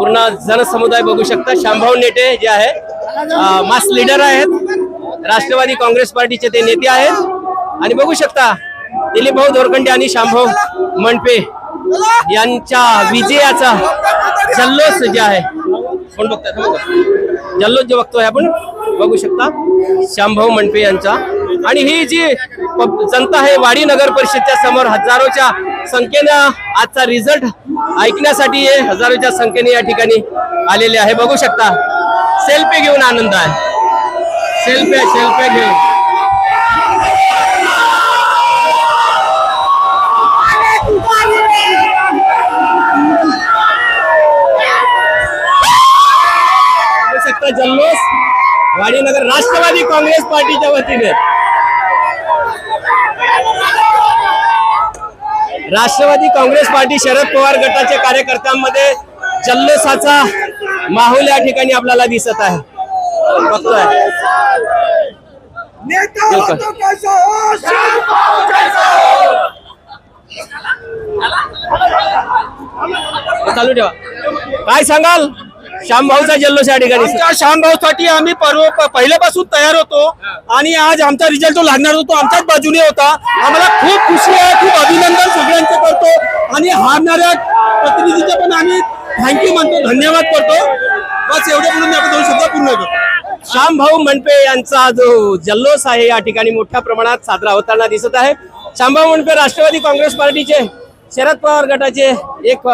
पूर्ण जनसमुदाय बघू शकता. शांभाऊ नेटे जे आहे मास लीडर आहेत. राष्ट्रवादी काँग्रेस पार्टीचे ते नेते आहेत. आणि बघू शकता दिलीप भाऊ दोरखंडे आणि शांभाऊ मंडपे यांच्या विजयाचा जल्लोष जे आहे. कोण बघताय? जल्लोष जो बघतोय आपण बघू शकता शांभाऊ मंडपे यांचा. आणि ही जी प- जनता आहे वाडी नगर परिषदच्या समोर हजारोच्या संख्येनं आजचा रिझल्ट ऐकण्यासाठी हे हजारोच्या संख्येने या ठिकाणी आलेले आहे. बघू शकता सेल्फी घेऊन आनंद आहे. सेल्फी सेल्फी घेऊन. शकता जल्लोष वाडीनगर राष्ट्रवादी काँग्रेस पार्टीच्या वतीने. राष्ट्रवादी काँग्रेस पार्टी शरद पवार गटाच्या कार्यकर्त्यांमध्ये जल्लोषाचा माहोल या ठिकाणी आपल्याला दिसत आहे. हो? हो चालू ठेवा. काय सांगाल? श्यामभाऊचा जल्लोष या ठिकाणी. आमच्या शानभाऊसाठी आम्ही पर्व पहिल्यापासून तयार होतो आणि आज आमचा रिझल्ट जो लागणार होतो आमच्याच बाजूने होता. आम्हाला खूप खुशी आहे खूप अभिनंदन सगळ्यांचं करतो आणि हारणाऱ्या प्रतिनिधीचे पण आम्ही थँक्यू म्हणतो धन्यवाद करतो. बस एवढे म्हणून आपण दोन शब्द पूर्ण करतो. श्यामभाऊ मनपे यांचा जो जल्लोष आहे या ठिकाणी मोठ्या प्रमाणात साजरा होताना दिसत आहे. श्यामभाऊ मनपे राष्ट्रवादी काँग्रेस पार्टीचे शरद पवार गटाचे एक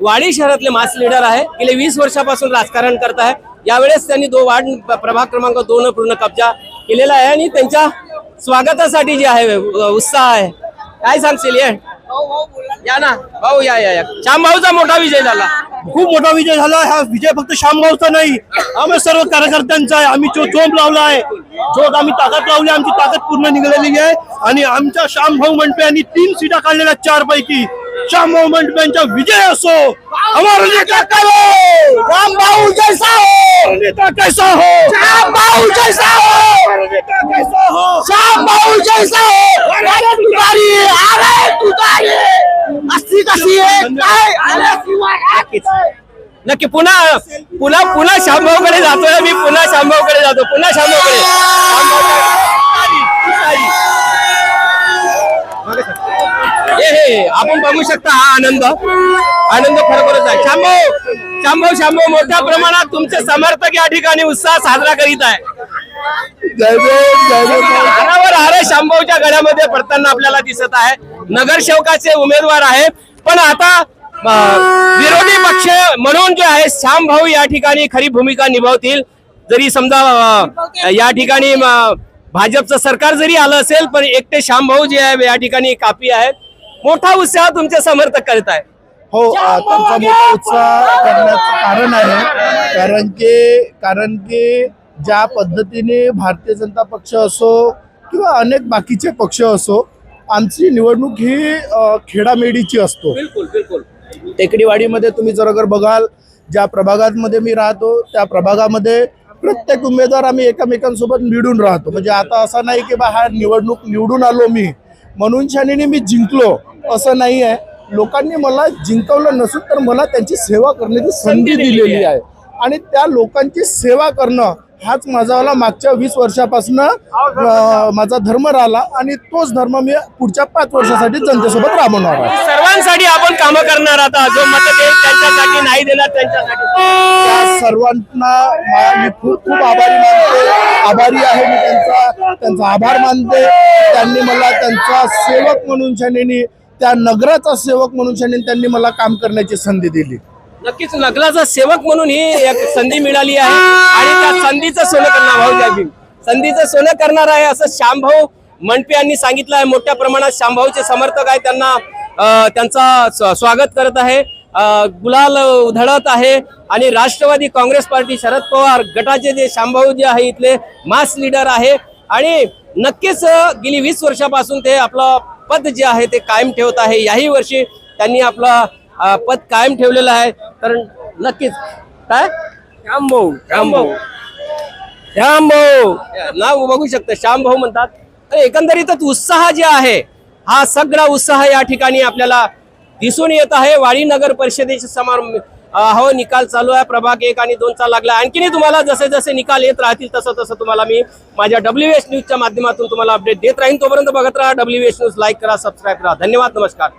वाडी शहरातले मास लीडर आहे. गेले वीस वर्षापासून राजकारण करत आहे. यावेळेस त्यांनी दो वार्ड प्रभाग क्रमांक दोन पूर्ण कब्जा केलेला आहे आणि त्यांच्या स्वागतासाठी जे आहे उत्साह आहे. काय सांगशील ये? या ना. भाऊ या या या. श्यामभाऊचा मोठा विजय झाला. खूप मोठा विजय झाला. हा विजय फक्त शामगावचा नाही. आम्ही सर्व कार्यकर्त्यांचा आहे. आम्ही जो चोप लावला आहे. जोत आम्ही ताकद लावली आमची ताकद पूर्ण निघालेली आहे. आणि आमच्या श्यामभाऊ म्हणते आणि तीन सीटा काढलेल्या चार पैकी श्यामभाऊ मंडपे यांचा विजय असो हमारा नेता करो रामभाऊ जैसा हो। नेता कैसा हो? श्यामभाऊ जैसा हो। नेता कैसा हो? श्यामभाऊ जैसा हो। अरे तुतारी अरे तुतारी अशी कशी आहे काय? अरे नक्कीच. नक्की पुन्हा पुन्हा पुन्हा शांभाऊकडे जातोय. मी पुन्हा शांभाऊकडे जातो. पुन्हा शांभाऊकडे हे आपण बघू शकता हा आनंद. आनंद खरोखरच आहे. शांभाऊ शांभाऊ शांभाऊ मोठ्या प्रमाणात तुमचे समर्थक या ठिकाणी उत्साह साजरा करीत आहे. हारावर हारे शांभाऊच्या गळ्यामध्ये पडताना आपल्याला दिसत आहे. नगरसेवकाचे उमेदवार आहे. पण आता विरोधी पक्ष म्हणून जे आहे श्याम भाऊ या ठिकाणी खरी भूमिका निभावतील. जरी समजा या ठिकाणी भाजपचं सरकार जरी आलं असेल पण एकटे श्याम भाऊ जे आहे या ठिकाणी कापी आहेत. मोठा उत्साह तुमचे समर्थक करत आहे. हो त्यांचा मोठा उत्साह करण्याचं कारण आहे कारण की कारण की ज्या पद्धतीने भारतीय जनता पक्ष असो किंवा अनेक बाकीचे पक्ष असो आमची निवडणूक ही खेडामेडीची असतो. बिलकुल बिलकुल. टेकडीवाडीमध्ये तुम्ही जर अगर बघाल ज्या प्रभागांमध्ये मी राहतो त्या प्रभागामध्ये प्रत्येक उमेदवार आम्ही एकमेकांसोबत मिळून राहतो. म्हणजे आता असं नाही की बा हा निवडणूक निवडून आलो मी म्हणून शानीने मी जिंकलो. असं नाही आहे. लोकांनी मला जिंकवलं नसून तर मला त्यांची सेवा करण्याची संधी दिलेली आहे. आणि त्या लोकांची सेवा करणं हाच माझावाला मागच्या वीस वर्षापासून माझा धर्म राहिला आणि तोच धर्म मी पुढच्या पाच वर्षासाठी जनतेसोबत राबवणार आहे. सर्वांसाठी आपण कामं करणार आता जो त्यांच्यासाठी नाही देणार त्यांच्यासाठी. त्या सर्वांना मा- मी खूप खूप आभारी मानते. आभारी आहे मी त्यांचा त्यांचा आभार मानते. त्यांनी मला त्यांचा सेवक म्हणून शनीनी त्या नगराचा सेवक म्हणून त्यांनी मला काम करण्याची संधी दिली. नक्कीच नगराचा सेवक म्हणून ही एक संधी मिळाली आहे. आणि त्या संधीचं सोनं करणार भाऊ द्यावी संधीचं सोनं करणार आहे असं श्यामभाऊ मनपे यांनी सांगितलं आहे. मोठ्या प्रमाणात श्यामभाऊचे समर्थक आहे त्यांना त्यांचा स्व- स्वागत करत आहे. गुलाल उधळत आहे. आणि राष्ट्रवादी काँग्रेस पार्टी शरद पवार गटाचे जे श्यामभाऊ जे आहे इथले मास लीडर आहे. आणि नक्कीच गेली वीस वर्षापासून ते आपलं पद जे आहे ते कायम ठेवत आहे. याही वर्षी त्यांनी आपलं पद कायम ठेवलेलं आहे. तर नक्कीच काय? श्यामभाऊ श्यामभाऊ श्यामभाऊ नाव बघू शकता. श्यामभाऊ म्हणतात. तर एकंदरीतच उत्साह जे आहे हा सगळा उत्साह या ठिकाणी आपल्याला दिसून येत आहे. वाडी नगर परिषदेच्या समोर अ, हो निकाल चालू आहे. प्रभाग एक आणि दोनचा लागला. आणखीनही तुम्हाला जसे जसे निकाल येत राहतील तसं तसं तुम्हाला मी माझ्या डब्ल्यू एस न्यूजच्या माध्यमातून तुम्हाला अपडेट देत राहीन. तोपर्यंत बघत राहा डब्ल्यू एस न्यूज लाईक करा सबस्क्राईब करा. धन्यवाद नमस्कार.